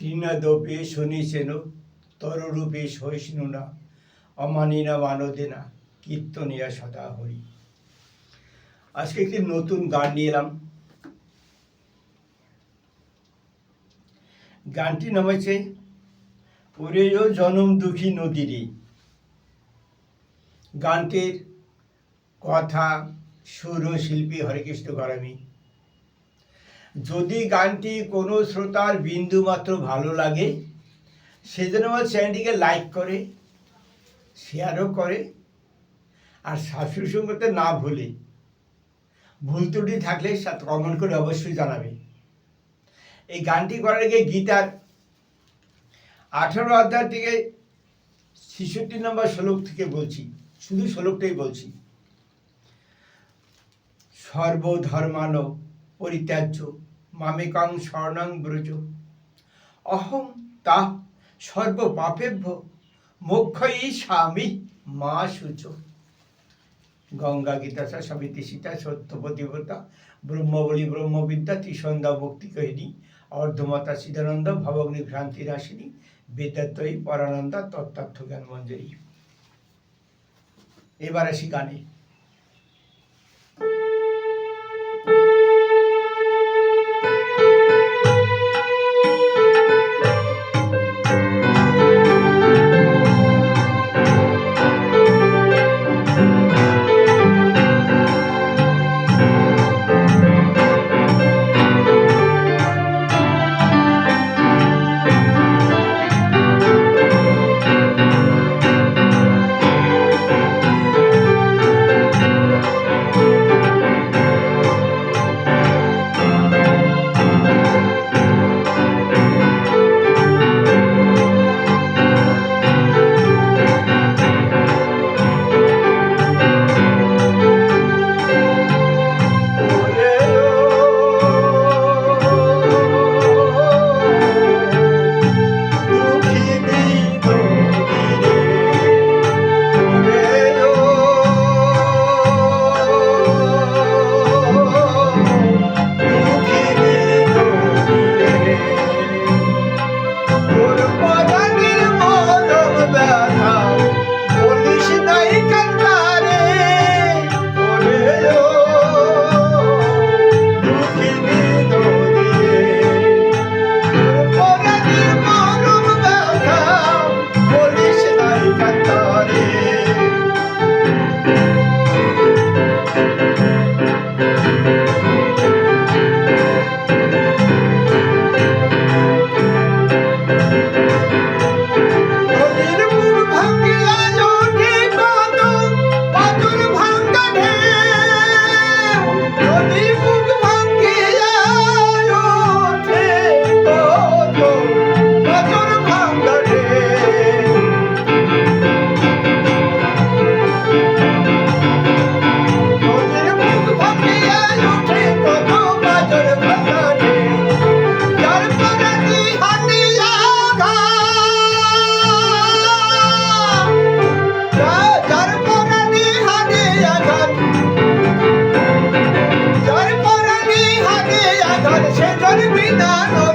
তৃণদপে শুনিছেন, তররূপে সহিষ্ণু না অমানিনা মানদেনা, কীর্তনিয়া সদা হরি আজকে একটি নতুন গান নিয়ে এলাম। গানটি নাম হচ্ছে ওরে ও জনম দুঃখী নদীরে। গানটির কথা সুর শিল্পী হরেকৃষ্ণ গরামী যদি গানটি কোনো শ্রোতার বিন্দু মাত্র ভালো লাগে, সেজন্য আমার চ্যানেলটিকে লাইক করে, শেয়ারও করে, আর শাশুড়ি সঙ্গতে না ভুলে ভুল ত্রুটি থাকলে কমেন্ট করে অবশ্যই জানাবে। এই গানটি করার আগে গীতার আঠারো অধ্যায় থেকে ছেষট্টি নম্বর শ্লোক থেকে বলছি, শুধু শ্লোকটাই বলছি। সর্বধর্মান পরিত্যাজ্য। মামেকাং স্বর্ণাং ব্রজ। অহং তা সর্বপাপেভ্য মোক্ষই স্বামী মা সূচ গঙ্গা গীতাসা সবিতি সীতা সত্যপতিব্রতা, ব্রহ্মবলী ব্রহ্মবিদ্যা, ত্রিসন্ধ্যা ভক্তি কহিনী, অর্ধমাতা সিদ্ধানন্দ ভবগ্নি ভ্রান্তি নাশিনী বেদাত্তয়ী পরানন্দা, তত্ত্বার্থ জ্ঞান মঞ্জরি এবার আসি গানে। What did we not